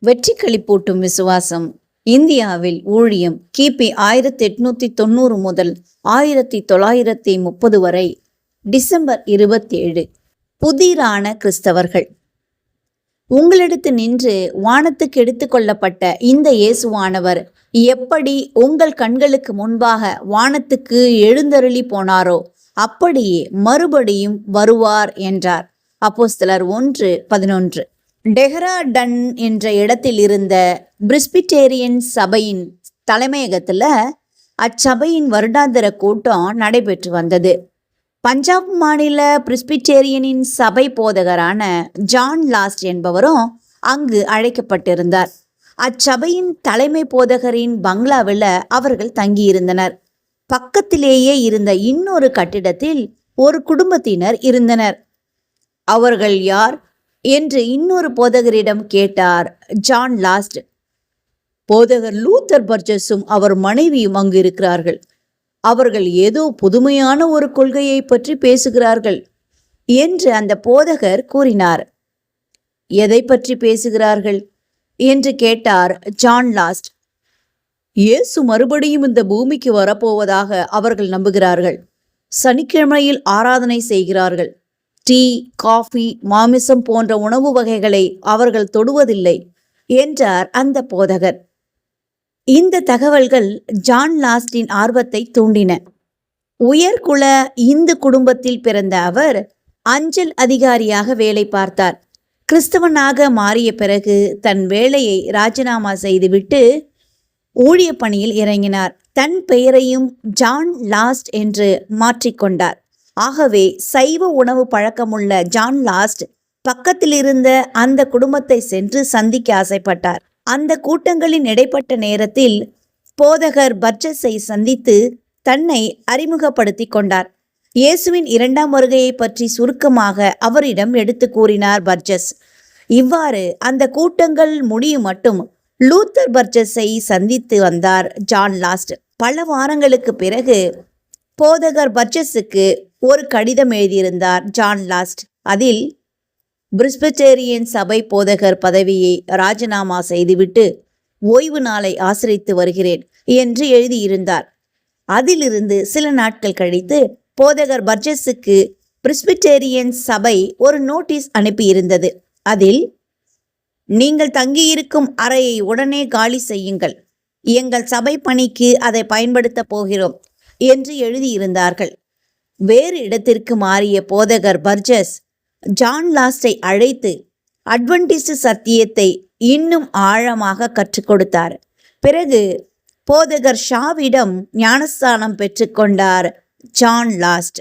வெற்றி களிப்பூட்டும் விசுவாசம். இந்தியாவில் ஊழியம் கிபி ஆயிரத்தி எட்நூத்தி தொண்ணூறு முதல் ஆயிரத்தி தொள்ளாயிரத்தி முப்பது வரை. டிசம்பர் இருபத்தி ஏழு புதிரான கிறிஸ்தவர்கள். உங்களிடத்து நின்று வானத்துக்கு எடுத்துக்கொள்ளப்பட்ட இந்த இயேசுவானவர் எப்படி உங்கள் கண்களுக்கு முன்பாக வானத்துக்கு எழுந்தருளி போனாரோ அப்படியே மறுபடியும் வருவார் என்றார். அப்போஸ்தலர் ஒன்று பதினொன்று. டெஹ்ராடன் என்ற இடத்தில் இருந்த பிரிஸ்பிட்டேரியன் சபையின் தலைமையகத்தில் அச்சபையின் வருடாந்திர கூட்டம் நடைபெற்று வந்தது. பஞ்சாப் மாநில பிரிஸ்பிட்டேரியனின் சபை போதகரான ஜான் லாஸ்ட் என்பவரும் அங்கு அழைக்கப்பட்டிருந்தார். அச்சபையின் தலைமை போதகரின் பங்களாவில் அவர்கள் தங்கியிருந்தனர். பக்கத்திலேயே இருந்த இன்னொரு கட்டிடத்தில் ஒரு குடும்பத்தினர் இருந்தனர். அவர்கள் யார்? என்று இன்னொரு போதகரிடம் கேட்டார். ஜான் லாஸ்ட் போதகர் லூத்தர் பர்ஜஸும் அவர் மனைவியும் அங்கு இருக்கிறார்கள். அவர்கள் ஏதோ புதுமையான ஒரு கொள்கையை பற்றி பேசுகிறார்கள் என்று அந்த போதகர் கூறினார். எதை பற்றி பேசுகிறார்கள் என்று கேட்டார் ஜான் லாஸ்ட் இயேசு மறுபடியும் இந்த பூமிக்கு வரப்போவதாக அவர்கள் நம்புகிறார்கள். சனிக்கிழமையில் ஆராதனை செய்கிறார்கள். டீ காஃபி மாமிசம் போன்ற உணவு வகைகளை அவர்கள் தொடுவதில்லை என்றார் அந்த போதகர். இந்த தகவல்கள் ஜான் லாஸ்டின் ஆர்வத்தை தூண்டின. உயர்குல இந்து குடும்பத்தில் பிறந்த அவர் அஞ்சல் அதிகாரியாக வேலை பார்த்தார். கிறிஸ்தவனாக மாறிய பிறகு தன் வேலையை ராஜினாமா செய்துவிட்டு ஊழிய பணியில் இறங்கினார். தன் பெயரையும் ஜான் லாஸ்ட் என்று மாற்றிக்கொண்டார் ஆகவே சைவ உணவு பழக்கமுள்ள ஜான் லாஸ்ட் பக்கத்தில் இருந்த அந்த குடும்பத்தை சென்று சந்திக்க ஆசைப்பட்டார். அந்த கூட்டங்களின் இடைப்பட்ட நேரத்தில் போதகர் பர்ஜஸை சந்தித்து தன்னை அறிமுகப்படுத்தி கொண்டார். இயேசுவின் இரண்டாம் வருகையை பற்றி சுருக்கமாக அவரிடம் எடுத்து கூறினார் பர்ஜஸ். இவ்வாறு அந்த கூட்டங்கள் முடியும் மட்டும் லூத்தர் பர்ஜஸை சந்தித்து வந்தார் ஜான் லாஸ்ட். பல வாரங்களுக்கு பிறகு போதகர் பர்ஜஸுக்கு ஒரு கடிதம் எழுதியிருந்தார் ஜான் லாஸ்ட். அதில் பிரிஸ்பெட்டேரியன் சபை போதகர் பதவியை ராஜினாமா செய்துவிட்டு ஓய்வு நாளை ஆசிரித்து வருகிறேன் என்று எழுதியிருந்தார். அதிலிருந்து சில நாட்கள் கழித்து போதகர் பர்ஜஸுக்கு பிரிஸ்பிட்டேரியன் சபை ஒரு நோட்டீஸ் அனுப்பியிருந்தது. அதில் நீங்கள் தங்கியிருக்கும் அறையை உடனே காலி செய்யுங்கள். எங்கள் சபை பணிக்கு அதை பயன்படுத்தப் போகிறோம் என்று எழுதியிருந்தார்கள். வேறு இடத்திற்கு மாறிய போதகர் பர்ஜஸ் ஜான் லாஸ்டை அழைத்து அட்வென்டிஸ்ட் சத்தியத்தை இன்னும் ஆழமாக கற்றுக் கொடுத்தார். பிறகு போதகர் ஷாவிடம் ஞானஸ்தானம் பெற்றுக்கொண்டார் ஜான் லாஸ்ட்.